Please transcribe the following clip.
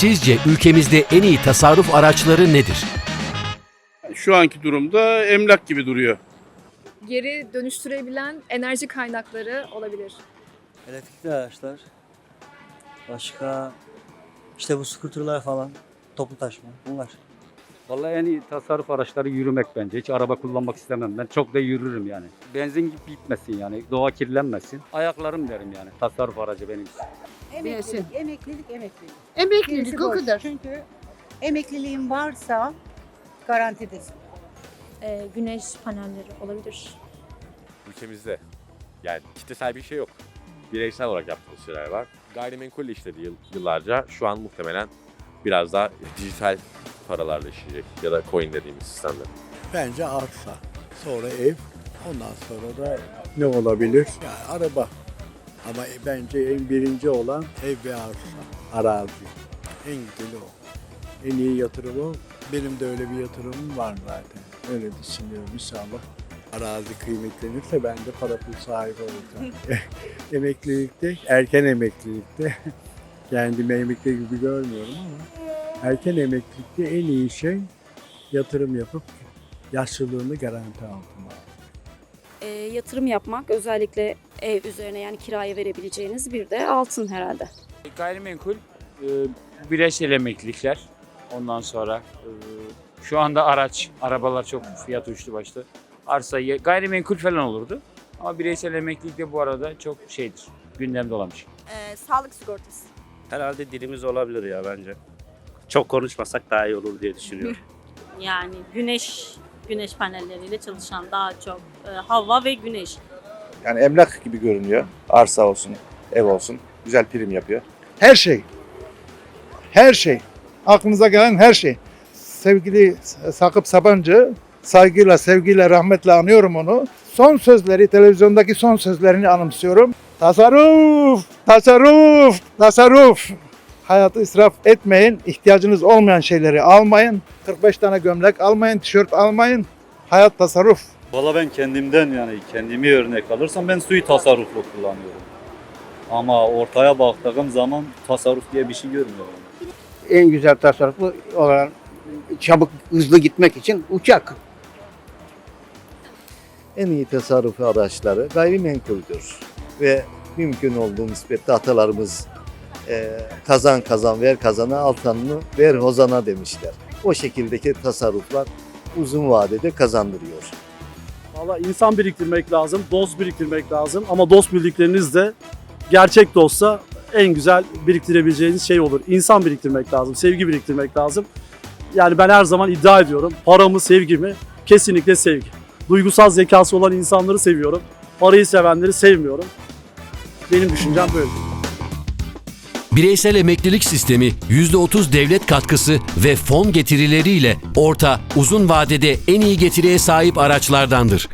Sizce ülkemizde en iyi tasarruf araçları nedir? Şu anki durumda emlak gibi duruyor. geri dönüştürebilen enerji kaynakları olabilir. Elektrikli araçlar. Başka işte bu skuterlar falan. Toplu taşıma. Bunlar. Vallahi en iyi tasarruf araçları yürümek bence. Hiç araba kullanmak istemem. Ben çok da yürürüm yani. Benzin gibi gitmesin yani. Doğa kirlenmesin. Ayaklarım derim yani. Tasarruf aracı benim için. Emeklilik, emeklilik, emeklilik. Emeklilik Gerisi o boş. kadar. Çünkü emekliliğin varsa garantidesin. Ee, güneş panelleri olabilir. ülkemizde. Yani kitlesel bir şey yok. Bireysel olarak yaptığımız şeyler var. Gayrimenkul işledi yıl, yıllarca. Şu an muhtemelen biraz daha dijital paralarla işleyecek ya da coin dediğimiz sistemler. Bence arsa. Sonra ev. Ondan sonra da ne olabilir? Yani araba. Ama bence en birinci olan ev ve arsa. Arazi. En güzeli o. En iyi yatırım o. Benim de öyle bir yatırımım var zaten. Öyle düşünüyorum inşallah. Arazi kıymetlenirse ben de para pul sahibi olacağım. emeklilikte, erken emeklilikte kendimi emekli gibi görmüyorum ama erken emeklilikte en iyi şey yatırım yapıp yaşlılığını garanti altına Ee, yatırım yapmak özellikle ev üzerine yani kiraya verebileceğiniz bir de altın herhalde. Gayrimenkul, e, bireysel emeklilikler. Ondan sonra e, şu anda araç, arabalar çok fiyat uçtu başta. Arsa, gayrimenkul falan olurdu. Ama bireysel emeklilik de bu arada çok şeydir, gündemde olan bir şey. Ee, sağlık sigortası. Herhalde dilimiz olabilir ya bence. Çok konuşmasak daha iyi olur diye düşünüyorum. Yani güneş güneş panelleriyle çalışan daha çok e, hava ve güneş. Yani emlak gibi görünüyor. Arsa olsun, ev olsun. Güzel prim yapıyor. Her şey. Her şey. Aklınıza gelen her şey. Sevgili Sakıp Sabancı, saygıyla, sevgiyle, rahmetle anıyorum onu. Son sözleri, televizyondaki son sözlerini anımsıyorum. Tasarruf, tasarruf, tasarruf. Hayatı israf etmeyin, ihtiyacınız olmayan şeyleri almayın. 45 tane gömlek almayın, tişört almayın. Hayat tasarruf. Valla ben kendimden yani kendimi örnek alırsam ben suyu tasarruflu kullanıyorum. Ama ortaya baktığım zaman tasarruf diye bir şey görmüyorum. En güzel tasarruflu olan çabuk hızlı gitmek için uçak. En iyi tasarruf araçları gayrimenkuldür. Ve mümkün olduğu nispette atalarımız e, kazan kazan ver kazana altanını ver hozana demişler. O şekildeki tasarruflar uzun vadede kazandırıyor. Valla insan biriktirmek lazım, dost biriktirmek lazım ama dost bildikleriniz de gerçek dostsa en güzel biriktirebileceğiniz şey olur. İnsan biriktirmek lazım, sevgi biriktirmek lazım. Yani ben her zaman iddia ediyorum paramı, sevgimi kesinlikle sevgi. Duygusal zekası olan insanları seviyorum. Parayı sevenleri sevmiyorum. Benim düşüncem böyle. Bireysel emeklilik sistemi %30 devlet katkısı ve fon getirileriyle orta, uzun vadede en iyi getiriye sahip araçlardandır.